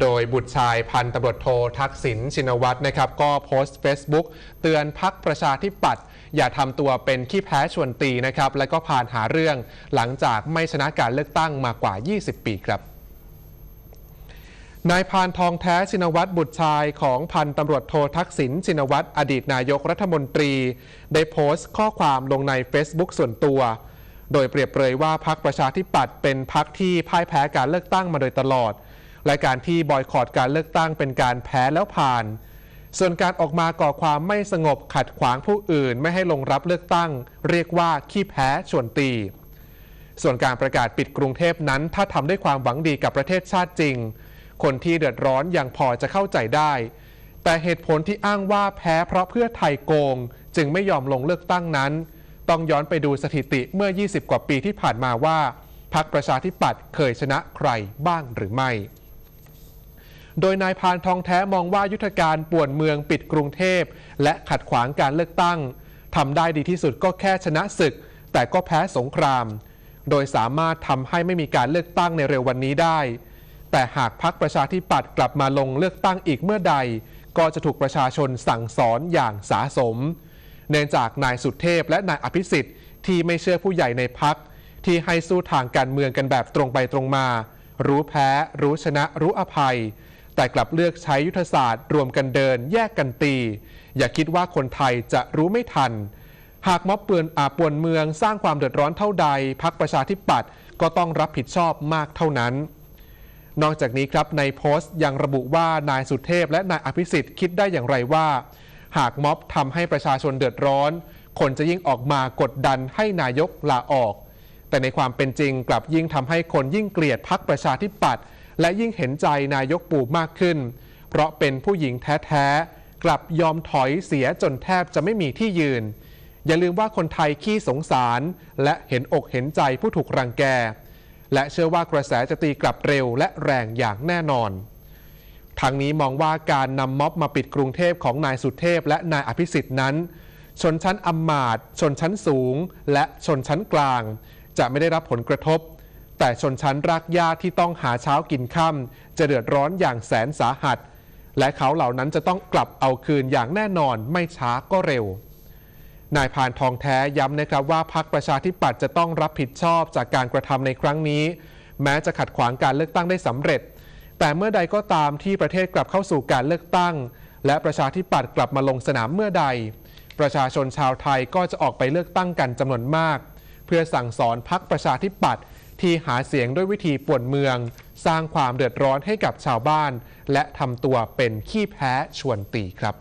โดยบุตรชายพันตำรวจโททักษิณชินวัตรนะครับ ก็โพสต์ Facebook เตือนพักประชาธิปัตย์อย่าทำตัวเป็นขี้แพ้ชวนตีนะครับ และก็ผ่านหาเรื่องหลังจากไม่ชนะการเลือกตั้งมากว่า 20 ปีครับนายพานทองแท้ชินวัตรบุตรชายของพันตำรวจโททักษิณชินวัตรอดีตนายกรัฐมนตรี ได้โพสต์ข้อความลงใน Facebook ส่วนตัว โดยเปรียบเปรยว่าพักประชาธิปัตย์เป็นพักที่พ่ายแพ้การเลือกตั้งมาโดยตลอด และการที่บอยคอรดการเลือกตั้งเป็นการแพ้แล้วผ่าน ส่วนการออกมาก่อความไม่สงบขัดขวางผู้อื่น ไม่ให้ลงรับเลือกตั้ง เรียกว่าขี้แพ้ชวนตี ส่วนการประกาศปิดกรุงเทพนั้น ถ้าทำด้วยความหวังดีกับประเทศชาติจริง คนที่เดือดร้อนยังพอจะเข้าใจได้ แต่เหตุผลที่อ้างว่าแพ้เพราะเพื่อไทยโกง จึงไม่ยอมลงเลือกตั้งนั้น ต้องย้อนไปดูสถิติเมื่อ 20 กว่าปีที่ผ่านมาว่าพรรคประชาธิปัตย์เคยชนะใครบ้างหรือไม่ โดยนายพานทองแท้มองว่ายุทธการป่วนเมืองปิดกรุงเทพ และขัดขวางการเลือกตั้งทำได้ดีที่สุดก็แค่ชนะศึก แต่ก็แพ้สงคราม โดยสามารถทำให้ไม่มีการเลือกตั้งในเร็ววันนี้ได้ แต่หากพรรคประชาธิปัตย์กลับมาลงเลือกตั้งอีกเมื่อใด ก็จะถูกประชาชนสั่งสอนอย่างสาสม เนื่องจากนายสุเทพและนายอภิสิทธิ์ที่ไม่เชื่อผู้ใหญ่ในพักที่ให้สู้ทางการเมืองกันแบบตรงไปตรงมา รู้แพ้ รู้ชนะ รู้อภัย แต่กลับเลือกใช้ยุทธศาสตร์ รวมกันเดิน แยกกันตี อย่าคิดว่าคนไทยจะรู้ไม่ทัน หากม็อบเปือนอาปวนเมืองสร้างความเดือดร้อนเท่าใดพักประชาธิปัตย์ก็ต้องรับผิดชอบมากเท่านั้น นอกจากนี้ครับในโพสต์ยังระบุว่านายสุเทพและนายอภิสิทธิ์คิดได้อย่างไรว่า หากม็อบทำให้ประชาชนเดือดร้อน คนจะยิ่งออกมากดดันให้นายกลาออก แต่ในความเป็นจริงกลับยิ่งทำให้คนยิ่งเกลียดพักประชาธิปัตย์ และยิ่งเห็นใจนายกปู่มากขึ้น เพราะเป็นผู้หญิงแท้ๆ กลับยอมถอยเสียจนแทบจะไม่มีที่ยืน อย่าลืมว่าคนไทยขี้สงสาร และเห็นอกเห็นใจผู้ถูกรังแก และเชื่อว่ากระแสจะตีกลับเร็วและแรงอย่างแน่นอนทางนี้มองว่าการนำม็อบมาปิดกรุงเทพของนายสุเทพและนายอภิสิทธิ์นั้น ชนชั้นอำมาตย์ชนชั้นสูง และชนชั้นกลาง จะไม่ได้รับผลกระทบ แต่ชนชั้นรากหญ้าที่ต้องหาเช้ากินค่ำจะเดือดร้อนอย่างแสนสาหัส และเขาเหล่านั้นจะต้องกลับเอาคืนอย่างแน่นอนไม่ช้าก็เร็ว นายพานทองแท้ย้ำนะครับว่าพรรคประชาธิปัตย์จะต้องรับผิดชอบจากการกระทำในครั้งนี้ แม้จะขัดขวางการเลือกตั้งได้สำเร็จ แต่เมื่อใดก็ตามที่ประเทศกลับเข้าสู่การเลือกตั้ง และประชาธิปัตย์กลับมาลงสนามเมื่อใด ประชาชนชาวไทยก็จะออกไปเลือกตั้งกันจำนวนมาก เพื่อสั่งสอนพรรคประชาธิปัตย์ ที่หาเสียงด้วยวิธีป่วนเมือง สร้างความเดือดร้อนให้กับชาวบ้าน และทำตัวเป็นขี้แพ้ชวนตีครับ